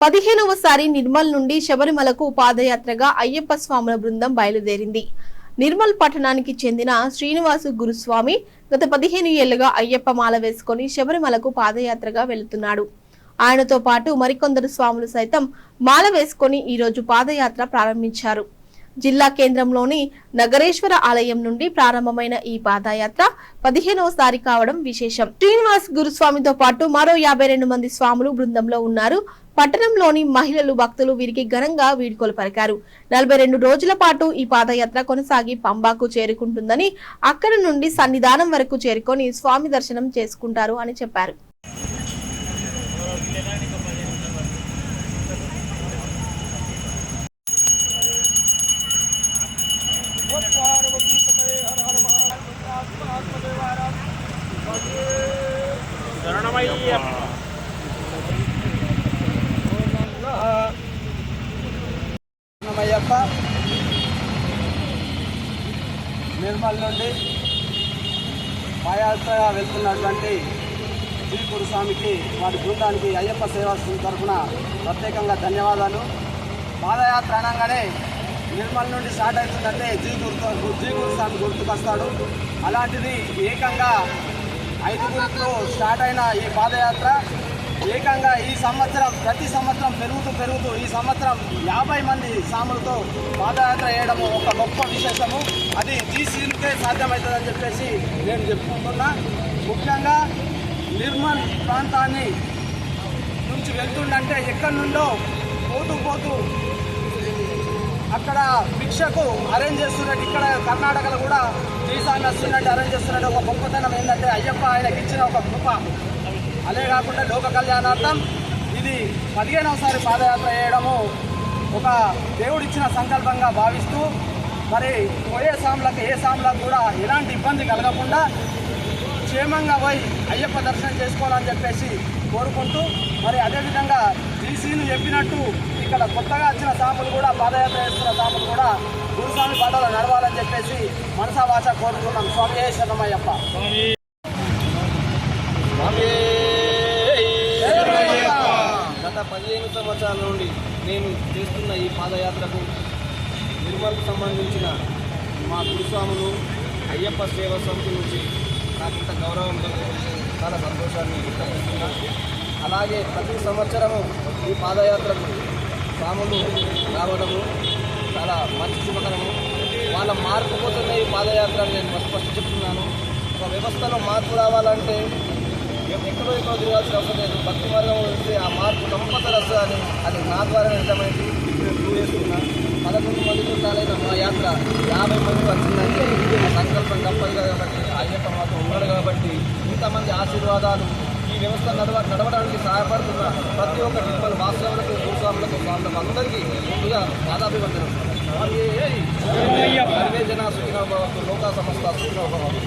పదిహేనవసారి నిర్మల్ నుండి శబరిమలకు పాదయాత్రగా అయ్యప్ప స్వాముల బృందం బయలుదేరింది. నిర్మల్ పట్టణానికి చెందిన శ్రీనివాసు గురుస్వామి గత పదిహేను ఏళ్ళుగా అయ్యప్ప మాల వేసుకొని శబరిమలకు పాదయాత్రగా వెళుతున్నాడు. ఆయనతో పాటు మరికొందరు స్వాములు సైతం మాల వేసుకొని ఈరోజు పాదయాత్ర ప్రారంభించారు. జిల్లా కేంద్రంలోని నగరేశ్వర ఆలయం నుండి ప్రారంభమైన ఈ పాదయాత్ర పదిహేనవసారి కావడం విశేషం. శ్రీనివాస్ గురుస్వామితో పాటు మరో యాభై రెండు మంది స్వాములు బృందంలో ఉన్నారు. పట్టణంలోని మహిళలు భక్తులు వీరికి ఘనంగా వీడ్కోలు పలికారు. నలభై రెండు రోజుల పాటు ఈ పాదయాత్ర కొనసాగి పంబాకు చేరుకుంటుందని అక్కడి నుండి సన్నిధానం వరకు చేరుకొని స్వామి దర్శనం చేసుకుంటారు అని చెప్పారు. శరణమయ్యప్ప అయ్యప్ప. నిర్మల్ నుండి పాయాత్ర వెళ్తున్నటువంటి శ్రీపురు స్వామికి వారి బృందానికి అయ్యప్ప సేవా తరఫున ప్రత్యేకంగా ధన్యవాదాలు. పాదయాత్ర అనగానే నిర్మల్ నుండి స్టార్ట్ అవుతుందంటే జీ గుర్తు జీ గురు స్వామి గుర్తుకొస్తాడు. అలాంటిది ఏకంగా ఐదుగురితో స్టార్ట్ అయిన ఈ పాదయాత్ర. ఏకంగా ఈ సంవత్సరం ప్రతి సంవత్సరం పెరుగుతూ పెరుగుతూ ఈ సంవత్సరం యాభై మంది సాములతో పాదయాత్ర చేయడము ఒక గొప్ప విశేషము. అది జీసీలకే సాధ్యమవుతుందని చెప్పేసి నేను చెప్పుకుంటున్నా. ముఖ్యంగా నిర్మల్ ప్రాంతాన్ని నుంచి వెళ్తుండంటే ఎక్కడి నుండో పోతూ పోతూ అక్కడ భిక్షకు అరేంజ్ చేస్తున్నట్టు ఇక్కడ కర్ణాటకలో కూడా జీసామి వస్తున్నట్టు అరేంజ్ చేస్తున్నట్టు ఒక గొప్పతనం ఏంటంటే అయ్యప్ప ఆయనకి ఇచ్చిన ఒక కృప అదే కాకుండా లోక కళ్యాణార్థం ఇది పదిహేనవసారి పాదయాత్ర చేయడము ఒక దేవుడిచ్చిన సంకల్పంగా భావిస్తూ మరి పోయే సాములకు ఏ సాములకు కూడా ఎలాంటి ఇబ్బంది కలగకుండా క్షేమంగా పోయి అయ్యప్ప దర్శనం చేసుకోవాలని చెప్పేసి కోరుకుంటూ మరి అదేవిధంగా టీసీలు చెప్పినట్టు ఇక్కడ కొత్తగా వచ్చిన సాములు కూడా పాదయాత్ర చేస్తున్న సాములు కూడా గురుస్వామి పాటలు నడవాలని చెప్పేసి మనసా భాష కోరుకున్నాం. స్వామి శరణమయ్యప్ప. గత పదిహేను సంవత్సరాల నుండి నేను చేస్తున్న ఈ పాదయాత్రకు నిర్మల్కు సంబంధించిన మా గురుస్వాములు అయ్యప్ప సేవ సమితి నుంచి నాకు ఇంత గౌరవం చాలా సంతోషాన్ని వ్యక్తపరుస్తున్నాను అలాగే ప్రతి సంవత్సరము ఈ పాదయాత్రకు స్వాములు రావడము చాలా మంచి శుభకరము. వాళ్ళ మార్పు కోసమే ఈ పాదయాత్ర నేను స్పష్టం చెప్తున్నాను. ఒక వ్యవస్థలో మార్పు రావాలంటే ఎక్కడో ఎక్కడో తిరగాల్సిన అవసరం లేదు. భక్తి మార్గం వస్తే ఆ మార్పు కంపల్సరీ వస్తుందని అది నా ద్వారా నిజమైంది నేను ప్రూవ్ చేస్తున్నా పదకొండు మందితో చాలైన మా యాత్ర యాభై మంది వచ్చిందంటే సంకల్పం తప్పదు కాబట్టి అయ్యప్ప మాత్రం ఉన్నాడు కాబట్టి ఇంతమంది ఆశీర్వాదాలు ఈ వ్యవస్థ నడవ నడవడానికి సహాయపడుతున్న ప్రతి ఒక్క నిర్మల్ వాస్తవులకు భూస్వాములకు స్వాములకు అందరికీ ముందుగా పాదాభివందనం. జన సుఖినో భవతు. లోకా సమస్త సుఖినో భవతు.